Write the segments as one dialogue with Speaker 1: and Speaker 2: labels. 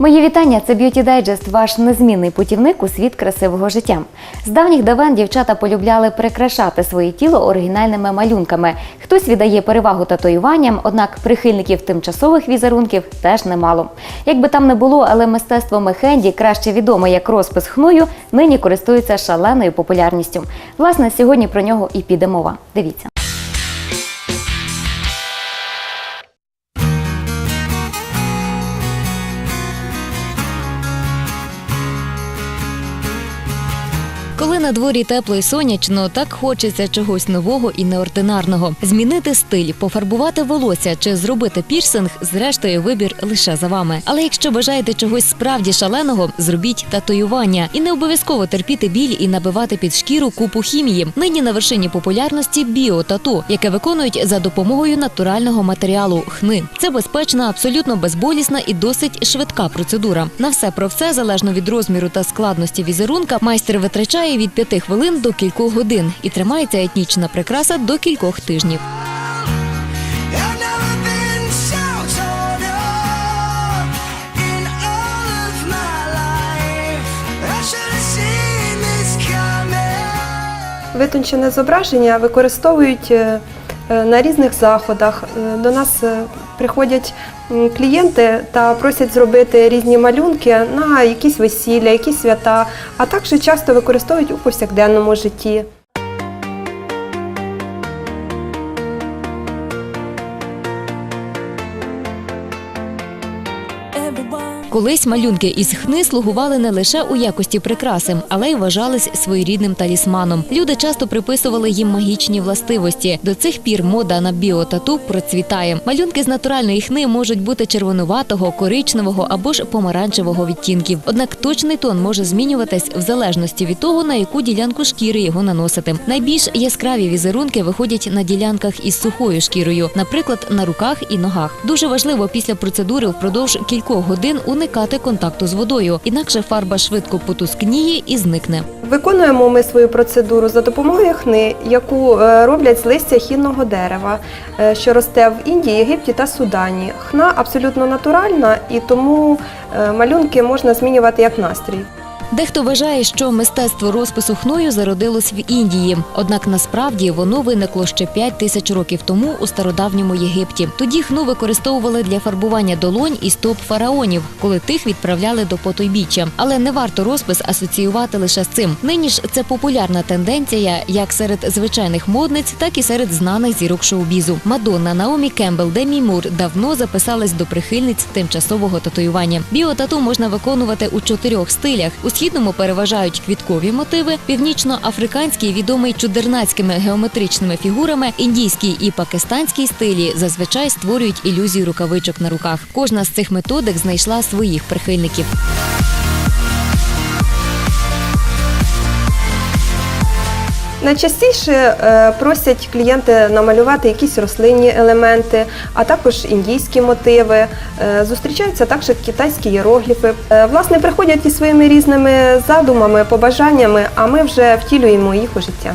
Speaker 1: Мої вітання. Це Beauty Digest, ваш незмінний путівник у світ красивого життя. З давніх давен дівчата полюбляли прикрашати своє тіло оригінальними малюнками. Хтось віддає перевагу татуюванням, однак прихильників тимчасових візерунків теж немало. Якби там не було, але мистецтво мехенді, краще відоме як розпис хною, нині користується шаленою популярністю. Власне, сьогодні про нього і піде мова. Дивіться. Коли на дворі тепло і сонячно, так хочеться чогось нового і неординарного. Змінити стиль, пофарбувати волосся чи зробити пірсинг, зрештою, вибір лише за вами. Але якщо бажаєте чогось справді шаленого, зробіть татуювання і не обов'язково терпіти біль і набивати під шкіру купу хімії. Нині на вершині популярності біотату, яке виконують за допомогою натурального матеріалу хни. Це безпечна, абсолютно безболісна і досить швидка процедура. На все про все, залежно від розміру та складності візерунка, майстер витрачає від 5 хвилин до кількох годин і тримається етнічна прикраса до кількох тижнів.
Speaker 2: Витончене зображення використовують е, на різних заходах. Е, До нас е, приходять клієнти та просять зробити різні малюнки на якісь весілля, якісь свята, а також часто використовують у повсякденному житті.
Speaker 1: Колись малюнки із хни слугували не лише у якості прикраси, але й вважались своєрідним талісманом. Люди часто приписували їм магічні властивості. До цих пір мода на біотату процвітає. Малюнки з натуральної хни можуть бути червонуватого, коричневого або ж помаранчевого відтінків. Однак точний тон може змінюватись в залежності від того, на яку ділянку шкіри його наносити. Найбільш яскраві візерунки виходять на ділянках із сухою шкірою, наприклад, на руках і ногах. Дуже важливо після процедури впродовж кількох годин уникати контакту з водою, інакше фарба швидко потускніє і зникне.
Speaker 2: Виконуємо ми свою процедуру за допомогою хни, яку е, роблять з листя хінного дерева, е, що росте в Індії, Єгипті та Судані. Хна абсолютно натуральна і тому е, малюнки можна змінювати як настрій.
Speaker 1: Дехто вважає, що мистецтво розпису хною зародилось в Індії. Однак насправді воно виникло ще 5 тисяч років тому у стародавньому Єгипті. Тоді хну використовували для фарбування долонь і стоп фараонів, коли тих відправляли до потойбіччя. Але не варто розпис асоціювати лише з цим. Нині ж це популярна тенденція як серед звичайних модниць, так і серед знаних зірок шоу-бізу. Мадонна, Наомі Кембл, Демі Мур давно записались до прихильниць тимчасового татуювання. Біотату можна виконувати у чотирьох стилях. Східному переважають квіткові мотиви, північноафриканський відомий чудернацькими геометричними фігурами, індійський і пакистанський стилі зазвичай створюють ілюзію рукавичок на руках. Кожна з цих методик знайшла своїх прихильників.
Speaker 2: Найчастіше е, просять клієнти намалювати якісь рослинні елементи, а також індійські мотиви. Е, Зустрічаються також китайські іерогліфи. Е, Власне, приходять із своїми різними задумами, побажаннями, а ми вже втілюємо їх у життя.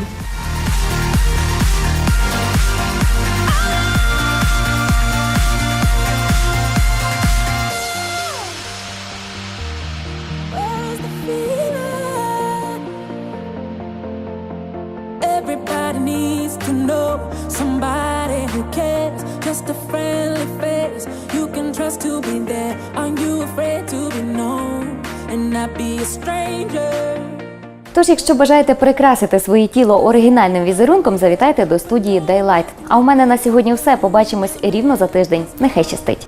Speaker 3: Know somebody who cares. Just a friendly face you can trust to be there. Are you afraid to be known and not be a stranger?
Speaker 1: Тож, якщо бажаєте прикрасити своє тіло оригінальним візерунком, завітайте до студії Daylight. А у мене на сьогодні все. Побачимось рівно за тиждень. Нехай щастить!